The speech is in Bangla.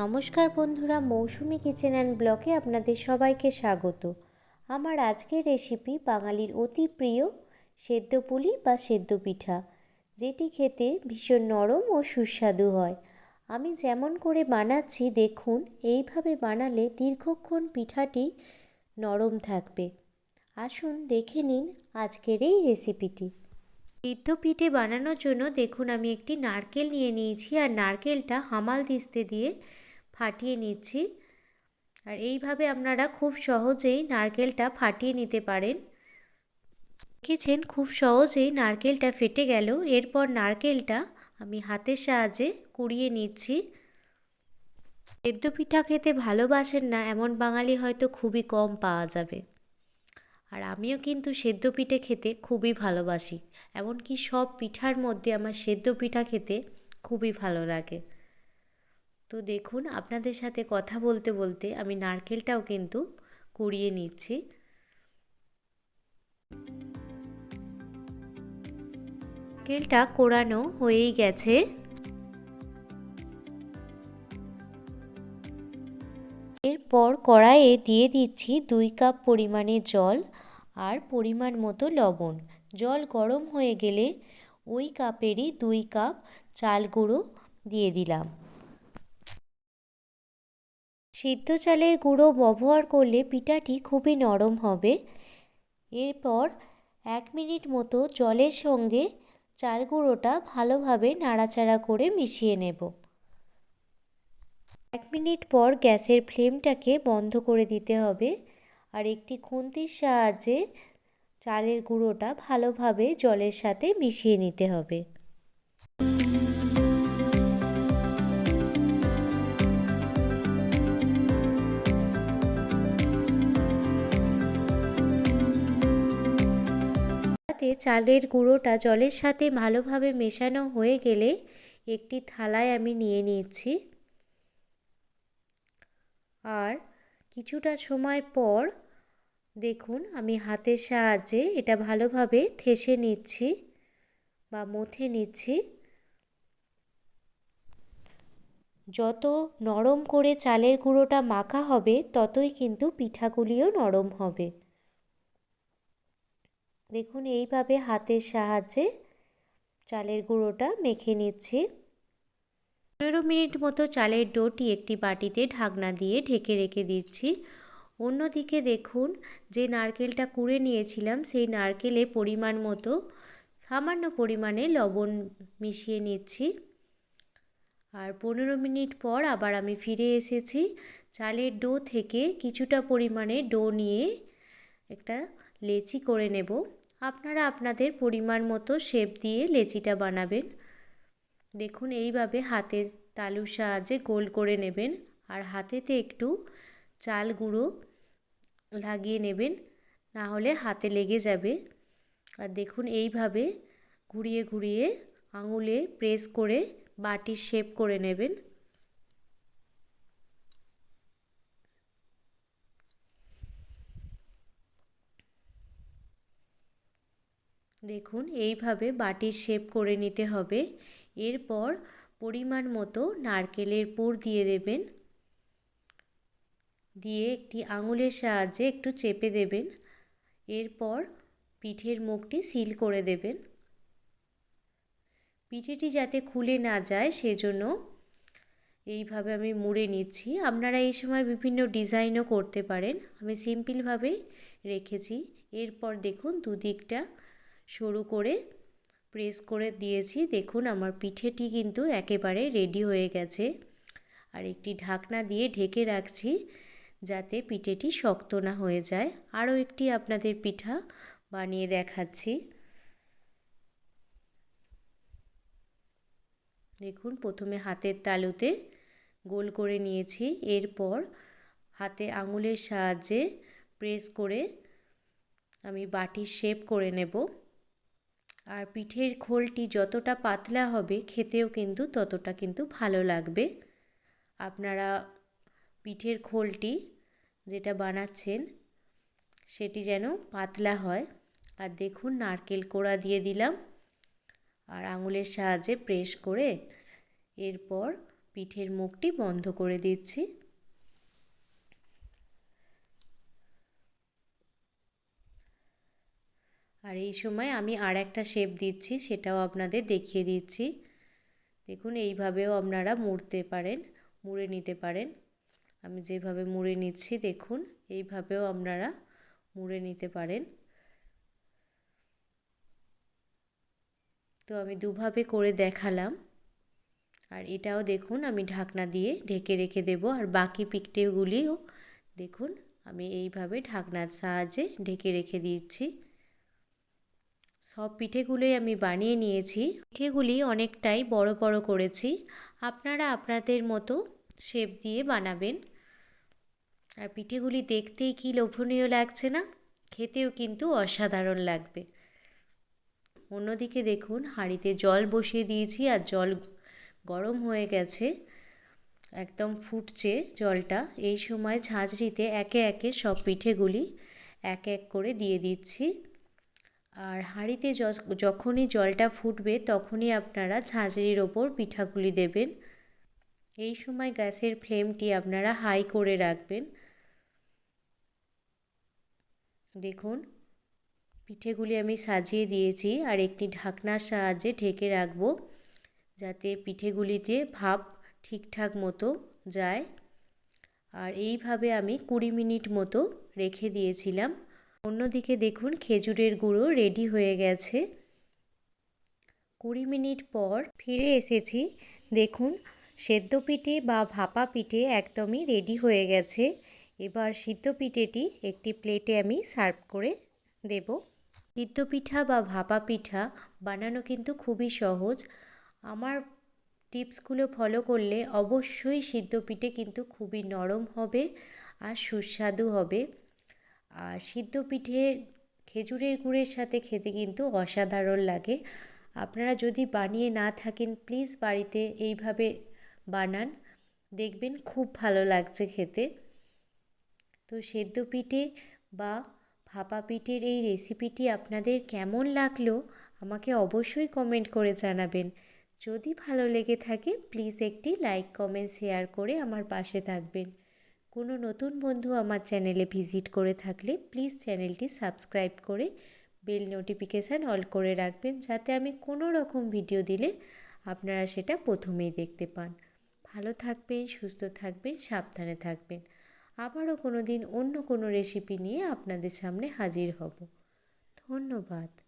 নমস্কার বন্ধুরা, মৌসুমি কিচেন অ্যান্ড ব্লকে আপনাদের সবাইকে স্বাগত। আমার আজকের রেসিপি বাঙালির অতি প্রিয় সেদ্ধ পুলি বা সেদ্ধ পিঠা, যেটি খেতে ভীষণ নরম ও সুস্বাদু হয়। আমি যেমন করে বানাচ্ছি, দেখুন, এইভাবে বানালে দীর্ঘক্ষণ পিঠাটি নরম থাকবে। আসুন দেখে নিন আজকের এই রেসিপিটি। সিদ্ধ পিঠে বানানোর জন্য দেখুন, আমি একটি নারকেল নিয়ে নিয়েছি, আর নারকেলটা হামাল দিস্তে দিয়ে ফাটিয়ে নিচ্ছি। আর এইভাবে আপনারা খুব সহজেই নারকেলটা ফাটিয়ে নিতে পারেন। দেখেছেন খুব সহজেই নারকেলটা ফেটে গেল। এরপর নারকেলটা আমি হাতের সাহায্যে কুড়িয়ে নিচ্ছি। সেদ্ধ পিঠা খেতে ভালোবাসেন না, এমন বাঙালি হয়তো খুবই কম পাওয়া যাবে। আর আমিও কিন্তু সেদ্ধ পিঠে খেতে খুবই ভালোবাসি। এমনকি সব পিঠার মধ্যে আমার সেদ্ধ পিঠা খেতে খুবই ভালো লাগে। তো দেখুন, আপনাদের সাথে কথা বলতে বলতে আমি নারকেলটাও কিন্তু কুড়িয়ে নিচ্ছি। নারকেলটা কোড়ানো হয়েই গেছে। এরপর কড়াইয়ে দিয়ে দিচ্ছি দুই কাপ পরিমাণে জল আর পরিমাণ মতো লবণ। জল গরম হয়ে গেলে ওই কাপেরই দুই কাপ চাল গুঁড়ো দিয়ে দিলাম। সিদ্ধ চালের গুঁড়ো ব্যবহার করলে পিঠাটি খুবই নরম হবে। এরপর এক মিনিট মতো জলের সঙ্গে চাল গুঁড়োটা ভালোভাবে নাড়াচাড়া করে মিশিয়ে নেব। এক মিনিট পর গ্যাসের ফ্লেমটাকে বন্ধ করে দিতে হবে আর একটি খুন্তির সাহায্যে চালের গুঁড়োটা ভালোভাবে জলের সাথে মিশিয়ে নিতে হবে। চালের গুঁড়োটা জলের সাথে ভালোভাবে মেশানো হয়ে গেলে একটি থালায় আমি নিয়ে নিচ্ছি আর কিছুটা সময় পর দেখুন আমি হাতের সাহায্যে এটা ভালোভাবে থেসে নিচ্ছি বা মথে নিচ্ছি। যত নরম করে চালের গুঁড়োটা মাখা হবে, ততই কিন্তু পিঠাগুলিও নরম হবে। দেখুন, এইভাবে হাতের সাহায্যে চালের গুঁড়োটা মেখে নিচ্ছি। পনেরো মিনিট মতো চালের ডোটি একটি বাটিতে ঢাকনা দিয়ে ঢেকে রেখে দিচ্ছি। অন্যদিকে দেখুন, যে নারকেলটা কুড়ে নিয়েছিলাম, সেই নারকেলে পরিমাণ মতো, সামান্য পরিমাণে লবণ মিশিয়ে নিচ্ছি। আর পনেরো মিনিট পর আবার আমি ফিরে এসেছি। চালের ডো থেকে কিছুটা পরিমাণে ডো নিয়ে একটা লেচি করে নেব। আপনারা আপনাদের পরিমাণ মতো শেপ দিয়ে লেচিটা বানাবেন। দেখুন, এইভাবে হাতে তালুর সাহায্যে গোল করে নেবেন আর হাতেতে একটু চাল গুঁড়ো লাগিয়ে নেবেন, না হলে হাতে লেগে যাবে। আর দেখুন, এইভাবে ঘুরিয়ে ঘুরিয়ে আঙুলে প্রেস করে বাটির শেপ করে নেবেন। দেখুন, এইভাবে বাটির শেপ করে নিতে হবে। এরপর পরিমাণ মতো নারকেলের পুর দিয়ে দেবেন। দিয়ে একটি আঙুলের সাহায্যে একটু চেপে দেবেন। এরপর পিঠের মুখটি সিল করে দেবেন। পিঠেটি যাতে খুলে না যায় সেজন্য এইভাবে আমি মুড়ে নিচ্ছি। আপনারা এই সময় বিভিন্ন ডিজাইনও করতে পারেন। আমি সিম্পলভাবে রেখেছি। এরপর দেখুন, দুদিকটা সরু করে প্রেস করে দিয়েছি। দেখুন আমার পিঠেটি কিন্তু একেবারে রেডি হয়ে গেছে। আর একটি ঢাকনা দিয়ে ঢেকে রাখছি যাতে পিঠেটি শক্ত না হয়ে যায়। আরও একটি আপনাদের পিঠা বানিয়ে দেখাচ্ছি। দেখুন, প্রথমে হাতের তালুতে গোল করে নিয়েছি। এরপর হাতে আঙুলের সাহায্যে প্রেস করে আমি বাটির শেপ করে নেব। আর পিঠের খোলটি যতটা পাতলা হবে, খেতেও কিন্তু ততটা কিন্তু ভালো লাগবে। আপনারা পিঠের খোলটি যেটা বানাচ্ছেন, সেটি যেন পাতলা হয়। আর দেখুন, নারকেল কোড়া দিয়ে দিলাম। আর আঙুলের সাহায্যে প্রেস করে এরপর পিঠের মুখটি বন্ধ করে দিচ্ছি। আর এই সময় আমি আর একটা শেপ দিচ্ছি, সেটাও আপনাদের দেখিয়ে দিচ্ছি। দেখুন, এইভাবেও আপনারা মুড়তে পারেন, মুড়ে নিতে পারেন। আমি যেভাবে মুড়ে নিচ্ছি, দেখুন, এইভাবেও আপনারা মুড়ে নিতে পারেন। তো আমি দুভাবে করে দেখালাম। আর এটাও দেখুন, আমি ঢাকনা দিয়ে ঢেকে রেখে দেব। আর বাকি পিকটেগুলিও দেখুন, আমি এইভাবে ঢাকনার সাহায্যে ঢেকে রেখে দিচ্ছি। সব পিঠেগুলোই আমি বানিয়ে নিয়েছি। পিঠেগুলি অনেকটাই বড় বড় করেছি। আপনারা আপনাদের মতো শেপ দিয়ে বানাবেন। আর পিঠেগুলি দেখতেই কি লোভনীয় লাগছে না? খেতেও কিন্তু অসাধারণ লাগবে। অন্যদিকে দেখুন, হাঁড়িতে জল বসিয়ে দিয়েছি আর জল গরম হয়ে গেছে। একদম ফুটছে জলটা। এই সময় ঝাঁঝরিতে একে একে সব পিঠেগুলি এক এক করে দিয়ে দিচ্ছি। আর হাঁড়িতে যখনই জলটা ফুটবে তখনই আপনারা ঝাঁঝরির ওপর পিঠাগুলি দেবেন। এই সময় গ্যাসের ফ্লেমটি আপনারা হাই করে রাখবেন। দেখুন, পিঠেগুলি আমি সাজিয়ে দিয়েছি আর একটি ঢাকনার সাহায্যে ঢেকে রাখব যাতে পিঠেগুলিতে ভাপ ঠিকঠাক মতো যায়। আর এইভাবে আমি কুড়ি মিনিট মতো রেখে দিয়েছিলাম। অন্যদিকে দেখুন, খেজুরের গুঁড়ো রেডি হয়ে গেছে। কুড়ি মিনিট পর ফিরে এসেছি। দেখুন, সেদ্ধ পিঠে বা ভাপা পিঠে একদমই রেডি হয়ে গেছে। এবার সিদ্ধ পিঠেটি একটি প্লেটে আমি সার্ভ করে দেব। সিদ্ধ পিঠা বা ভাপা পিঠা বানানো কিন্তু খুবই সহজ। আমার টিপসগুলো ফলো করলে অবশ্যই সিদ্ধ পিঠে কিন্তু খুবই নরম হবে আর সুস্বাদু হবে। আর সিদ্ধ পিঠে খেজুরের গুড়ের সাথে খেতে কিন্তু অসাধারণ লাগে। আপনারা যদি বানিয়ে না থাকেন প্লিজ বাড়িতে এইভাবে বানান। দেখবেন খুব ভালো লাগছে খেতে। তো সেদ্ধ পিঠে বা ভাপা পিঠের এই রেসিপিটি আপনাদের কেমন লাগল, আমাকে অবশ্যই কমেন্ট করে জানাবেন। যদি ভালো লেগে থাকে প্লিজ একটি লাইক কমেন্ট শেয়ার করে আমার পাশে থাকবেন। কোনো নতুন বন্ধু আমার চ্যানেলে ভিজিট করে থাকলে প্লিজ চ্যানেলটি সাবস্ক্রাইব করে বেল নোটিফিকেশান অল করে রাখবেন যাতে আমি কোনো রকম ভিডিও দিলে আপনারা সেটা প্রথমেই দেখতে পান। ভালো থাকবেন, সুস্থ থাকবেন, সাবধানে থাকবেন। আবারও কোনো দিন অন্য কোনো রেসিপি নিয়ে আপনাদের সামনে হাজির হব। ধন্যবাদ।